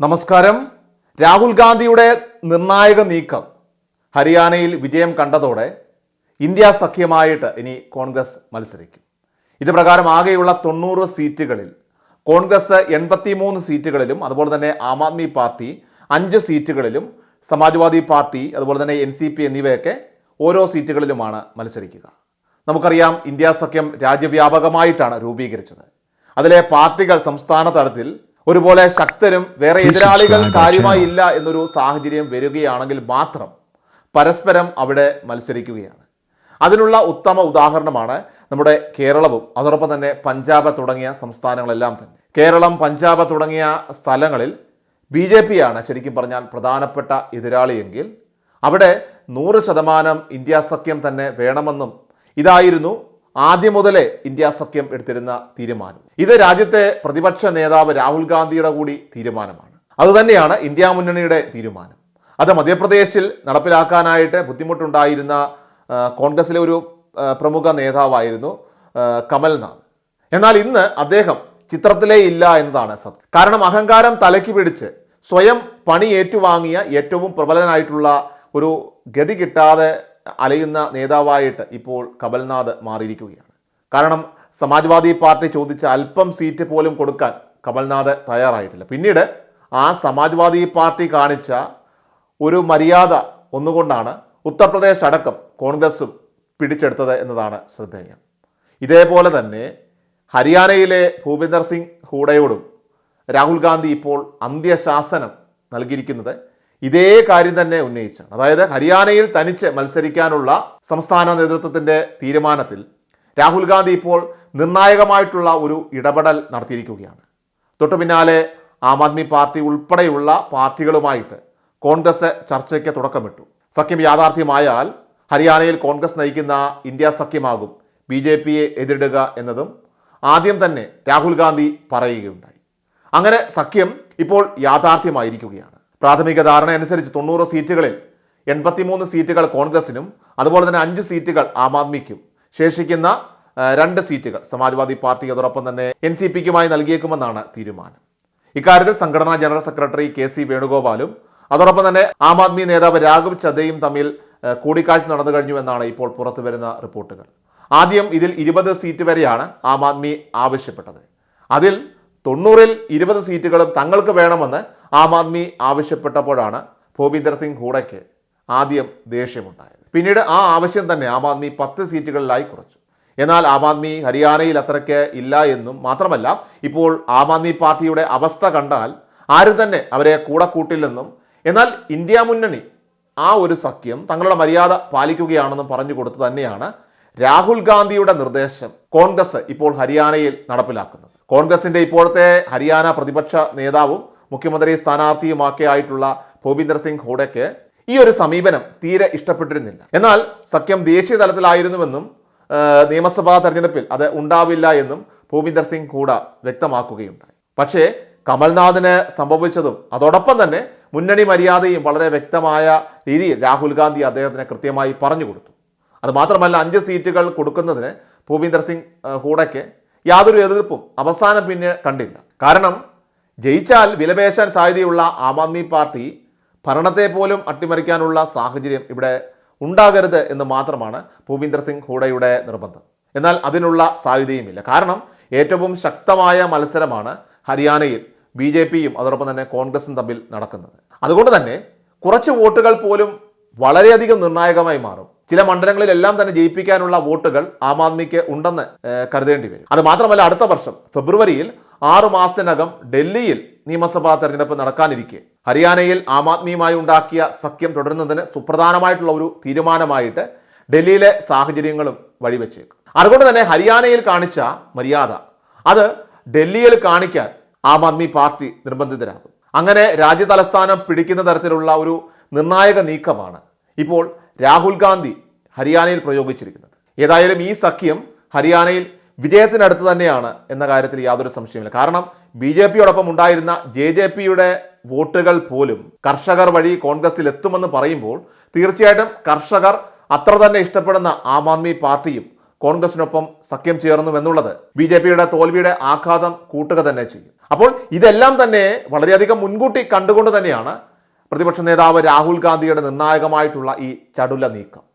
നമസ്കാരം. രാഹുൽ ഗാന്ധിയുടെ നിർണായക നീക്കം ഹരിയാനയിൽ വിജയം കണ്ടതോടെ ഇന്ത്യ സഖ്യമായിട്ട് ഇനി കോൺഗ്രസ് മത്സരിക്കും. ഇത് പ്രകാരം ആകെയുള്ള തൊണ്ണൂറ് സീറ്റുകളിൽ കോൺഗ്രസ് എൺപത്തി മൂന്ന് സീറ്റുകളിലും അതുപോലെ തന്നെ ആം ആദ്മി പാർട്ടി അഞ്ച് സീറ്റുകളിലും സമാജ്വാദി പാർട്ടി അതുപോലെ തന്നെ എൻ സി പി എന്നിവയൊക്കെ ഓരോ സീറ്റുകളിലുമാണ് മത്സരിക്കുക. നമുക്കറിയാം ഇന്ത്യ സഖ്യം രാജ്യവ്യാപകമായിട്ടാണ് രൂപീകരിച്ചത്. അതിലെ പാർട്ടികൾ സംസ്ഥാന തലത്തിൽ ഒരുപോലെ ശക്തരും വേറെ എതിരാളികൾ കാര്യമായി ഇല്ല എന്നൊരു സാഹചര്യം വരികയാണെങ്കിൽ മാത്രം പരസ്പരം അവിടെ മത്സരിക്കുകയാണ്. അതിനുള്ള ഉത്തമ ഉദാഹരണമാണ് നമ്മുടെ കേരളവും അതോടൊപ്പം തന്നെ പഞ്ചാബ് തുടങ്ങിയ സംസ്ഥാനങ്ങളെല്ലാം തന്നെ. കേരളം പഞ്ചാബ് തുടങ്ങിയ സ്ഥലങ്ങളിൽ ബി ജെ പിയാണ് ശരിക്കും പറഞ്ഞാൽ പ്രധാനപ്പെട്ട എതിരാളിയെങ്കിൽ അവിടെ നൂറ് ശതമാനം ഇന്ത്യ സഖ്യം തന്നെ വേണമെന്നും ഇതായിരുന്നു ആദ്യം മുതലേ ഇന്ത്യ സഖ്യം എടുത്തിരുന്ന തീരുമാനം. ഇത് രാജ്യത്തെ പ്രതിപക്ഷ നേതാവ് രാഹുൽ ഗാന്ധിയുടെ കൂടി തീരുമാനമാണ്. അതുതന്നെയാണ് ഇന്ത്യ മുന്നണിയുടെ തീരുമാനം. അത് മധ്യപ്രദേശിൽ നടപ്പിലാക്കാനായിട്ട് ബുദ്ധിമുട്ടുണ്ടായിരുന്ന കോൺഗ്രസിലെ ഒരു പ്രമുഖ നേതാവായിരുന്നു കമൽനാഥ്. എന്നാൽ ഇന്ന് അദ്ദേഹം ചിത്രത്തിലേ ഇല്ല എന്നതാണ് സത്യം. കാരണം അഹങ്കാരം തലയ്ക്ക് പിടിച്ച് സ്വയം പണി ഏറ്റുവാങ്ങിയ ഏറ്റവും പ്രബലനായിട്ടുള്ള ഒരു ഗതി കിട്ടാതെ അലയുന്ന നേതാവായിട്ട് ഇപ്പോൾ കമൽനാഥ് മാറിയിരിക്കുകയാണ്. കാരണം സമാജ്വാദി പാർട്ടി ചോദിച്ച അല്പം സീറ്റ് പോലും കൊടുക്കാൻ കമൽനാഥ് തയ്യാറായിട്ടില്ല. പിന്നീട് ആ സമാജ്വാദി പാർട്ടി കാണിച്ച ഒരു മര്യാദ ഒന്നുകൊണ്ടാണ് ഉത്തർപ്രദേശ് അടക്കം കോൺഗ്രസും പിടിച്ചെടുത്തത് എന്നതാണ് ശ്രദ്ധേയം. ഇതേപോലെ തന്നെ ഹരിയാനയിലെ ഭൂപിന്ദർ സിംഗ് ഹൂഡയോടും രാഹുൽ ഗാന്ധി ഇപ്പോൾ അന്ത്യശാസനം നൽകിയിരിക്കുന്നത് ഇതേ കാര്യം തന്നെ ഉന്നയിച്ചാണ്. അതായത് ഹരിയാനയിൽ തനിച്ച് മത്സരിക്കാനുള്ള സംസ്ഥാന നേതൃത്വത്തിന്റെ തീരുമാനത്തിൽ രാഹുൽ ഗാന്ധി ഇപ്പോൾ നിർണായകമായിട്ടുള്ള ഒരു ഇടപെടൽ നടത്തിയിരിക്കുകയാണ്. തൊട്ടു പിന്നാലെ ആം ആദ്മി പാർട്ടി ഉൾപ്പെടെയുള്ള പാർട്ടികളുമായിട്ട് കോൺഗ്രസ് ചർച്ചയ്ക്ക് തുടക്കമിട്ടു. സഖ്യം യാഥാർത്ഥ്യമായാൽ ഹരിയാനയിൽ കോൺഗ്രസ് നയിക്കുന്ന ഇന്ത്യ സഖ്യമാകും ബി ജെ പിയെ എതിരിടുക എന്നതും ആദ്യം തന്നെ രാഹുൽ ഗാന്ധി പറയുകയുണ്ടായി. അങ്ങനെ സഖ്യം ഇപ്പോൾ യാഥാർത്ഥ്യമായിരിക്കുകയാണ്. പ്രാഥമിക ധാരണ അനുസരിച്ച് തൊണ്ണൂറ് സീറ്റുകളിൽ എൺപത്തിമൂന്ന് സീറ്റുകൾ കോൺഗ്രസിനും അതുപോലെ തന്നെ അഞ്ച് സീറ്റുകൾ ആം ആദ്മിക്കും. ശേഷിക്കുന്ന രണ്ട് സീറ്റുകൾ സമാജ്വാദി പാർട്ടി അതോടൊപ്പം തന്നെ എൻ സി പിക്കുമായി നൽകിയേക്കുമെന്നാണ് തീരുമാനം. ഇക്കാര്യത്തിൽ സംഘടനാ ജനറൽ സെക്രട്ടറി കെ സി വേണുഗോപാലും അതോടൊപ്പം തന്നെ ആം ആദ്മി നേതാവ് രാഘവ് ചദ്ദയും തമ്മിൽ കൂടിക്കാഴ്ച നടന്നു കഴിഞ്ഞു എന്നാണ് ഇപ്പോൾ പുറത്തു വരുന്ന റിപ്പോർട്ടുകൾ. ആദ്യം ഇതിൽ ഇരുപത് സീറ്റ് വരെയാണ് ആം ആദ്മി ആവശ്യപ്പെട്ടത്. അതിൽ തൊണ്ണൂറിൽ ഇരുപത് സീറ്റുകളും തങ്ങൾക്ക് വേണമെന്ന് ആം ആദ്മി ആവശ്യപ്പെട്ടപ്പോഴാണ് ഭൂപീന്ദർ സിംഗ് ഹൂഡയ്ക്ക് ആദ്യം ദേഷ്യമുണ്ടായത്. പിന്നീട് ആ ആവശ്യം തന്നെ ആം ആദ്മി പത്ത് സീറ്റുകളിലായി കുറച്ചു. എന്നാൽ ആം ആദ്മി ഹരിയാനയിൽ അത്രയ്ക്ക് ഇല്ല എന്നും മാത്രമല്ല ഇപ്പോൾ ആം ആദ്മി പാർട്ടിയുടെ അവസ്ഥ കണ്ടാൽ ആരും തന്നെ അവരെ കൂടെ കൂട്ടില്ലെന്നും എന്നാൽ ഇന്ത്യ മുന്നണി ആ ഒരു സഖ്യം തങ്ങളുടെ മര്യാദ പാലിക്കുകയാണെന്നും പറഞ്ഞു കൊടുത്തു തന്നെയാണ് രാഹുൽ ഗാന്ധിയുടെ നിർദ്ദേശം കോൺഗ്രസ് ഇപ്പോൾ ഹരിയാനയിൽ നടപ്പിലാക്കുന്നത്. കോൺഗ്രസിന്റെ ഇപ്പോഴത്തെ ഹരിയാന പ്രതിപക്ഷ നേതാവും മുഖ്യമന്ത്രി സ്ഥാനാർത്ഥിയുമൊക്കെ ആയിട്ടുള്ള ഭൂപീന്ദർ സിംഗ് ഹൂഡയ്ക്ക് ഈ ഒരു സമീപനം തീരെ ഇഷ്ടപ്പെട്ടിരുന്നില്ല. എന്നാൽ സഖ്യം ദേശീയ തലത്തിലായിരുന്നുവെന്നും നിയമസഭാ തെരഞ്ഞെടുപ്പിൽ അത് ഉണ്ടാവില്ല എന്നും ഭൂപീന്ദർ സിംഗ് ഹൂഡ വ്യക്തമാക്കുകയുണ്ടായി. പക്ഷേ കമൽനാഥിന് സംഭവിച്ചതും അതോടൊപ്പം തന്നെ മുന്നണി മര്യാദയും വളരെ വ്യക്തമായ രീതിയിൽ രാഹുൽ ഗാന്ധി അദ്ദേഹത്തിന് കൃത്യമായി പറഞ്ഞു കൊടുത്തു. അതുമാത്രമല്ല അഞ്ച് സീറ്റുകൾ കൊടുക്കുന്നതിന് ഭൂപീന്ദർ സിംഗ് ഹൂഡയ്ക്ക് യാതൊരു എതിർപ്പും അവസാനം പിന്നെ കണ്ടില്ല. കാരണം ജയിച്ചാൽ വിലപേശാൻ സാധ്യതയുള്ള ആം ആദ്മി പാർട്ടി ഭരണത്തെ പോലും അട്ടിമറിക്കാനുള്ള സാഹചര്യം ഇവിടെ ഉണ്ടാകരുത് എന്ന് മാത്രമാണ് ഭൂപീന്ദർ സിംഗ് ഹൂഡയുടെ നിർബന്ധം. എന്നാൽ അതിനുള്ള സാധ്യതയുമില്ല. കാരണം ഏറ്റവും ശക്തമായ മത്സരമാണ് ഹരിയാനയിൽ ബി ജെ പിയും അതോടൊപ്പം തന്നെ കോൺഗ്രസും തമ്മിൽ നടക്കുന്നത്. അതുകൊണ്ട് തന്നെ കുറച്ച് വോട്ടുകൾ പോലും വളരെയധികം നിർണായകമായി മാറും. ചില മണ്ഡലങ്ങളിലെല്ലാം തന്നെ ജയിപ്പിക്കാനുള്ള വോട്ടുകൾ ആം ആദ്മിക്ക് ഉണ്ടെന്ന് കരുതേണ്ടി വരും. അത് മാത്രമല്ല അടുത്ത വർഷം ഫെബ്രുവരിയിൽ ആറു മാസത്തിനകം ഡൽഹിയിൽ നിയമസഭാ തെരഞ്ഞെടുപ്പ് നടക്കാനിരിക്കെ. ഹരിയാനയിൽ ആം ആദ്മിയുമായി ഉണ്ടാക്കിയ സഖ്യം തുടരുന്നതിന് സുപ്രധാനമായിട്ടുള്ള ഒരു തീരുമാനമായിട്ട് ഡൽഹിയിലെ സാഹചര്യങ്ങളും വഴിവെച്ചേക്കും. അതുകൊണ്ട് തന്നെ ഹരിയാനയിൽ കാണിച്ച മര്യാദ അത് ഡൽഹിയിൽ കാണിക്കാൻ ആം ആദ്മി പാർട്ടി നിർബന്ധിതരാകും. അങ്ങനെ രാജ്യതലസ്ഥാനം പിടിക്കുന്ന തരത്തിലുള്ള ഒരു നിർണായക നീക്കമാണ് ഇപ്പോൾ രാഹുൽ ഗാന്ധി ഹരിയാനയിൽ പ്രയോഗിച്ചിരിക്കുന്നത്. ഏതായാലും ഈ സഖ്യം ഹരിയാനയിൽ വിജയത്തിനടുത്ത് തന്നെയാണ് എന്ന കാര്യത്തിൽ യാതൊരു സംശയമില്ല കാരണം ബി ജെ പിയോടൊപ്പം ഉണ്ടായിരുന്ന ജെ ജെ പിയുടെ വോട്ടുകൾ പോലും കർഷകർ വഴി കോൺഗ്രസിൽ എത്തുമെന്ന് പറയുമ്പോൾ തീർച്ചയായിട്ടും കർഷകർ അത്ര തന്നെ ഇഷ്ടപ്പെടുന്ന ആം ആദ്മി പാർട്ടിയും കോൺഗ്രസിനൊപ്പം സഖ്യം ചേർന്നു എന്നുള്ളത് ബി ജെ പിയുടെ തോൽവിയുടെ ആഘാതം കൂട്ടുക തന്നെ ചെയ്യും. അപ്പോൾ ഇതെല്ലാം തന്നെ വളരെയധികം മുൻകൂട്ടി കണ്ടുകൊണ്ട് തന്നെയാണ് പ്രതിപക്ഷ നേതാവ് രാഹുൽ ഗാന്ധിയുടെ നിർണായകമായിട്ടുള്ള ഈ ചടുല നീക്കം.